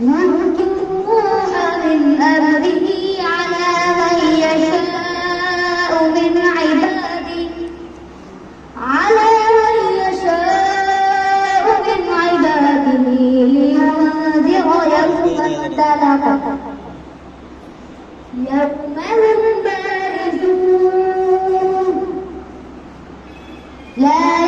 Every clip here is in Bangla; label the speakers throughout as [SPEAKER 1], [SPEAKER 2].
[SPEAKER 1] ينكرون من أمره على من يشاء من عباده على من يشاء من عباده لينذر يوم التلق يوم هم لا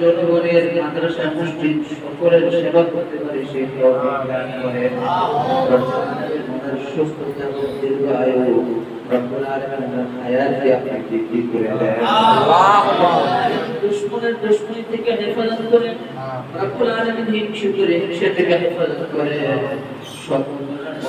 [SPEAKER 2] জনগণের মাদ্রাসা মসজিদ সকলের সেবা করতে পারে সেই দান করেন সুস্থতা দীর্ঘ আয়ু করে দেন। দুশ্মনের দুশ্মনী থেকে হেফাজত করেন রব্বুল আলামিন হিংসা করে হিংসা থেকে হেফাজত করেন সকল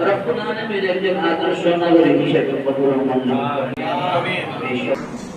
[SPEAKER 2] রব্বুল আলামিন একজন আদর্শ নাগরিক হিসেবে কবুল করুন আমিন।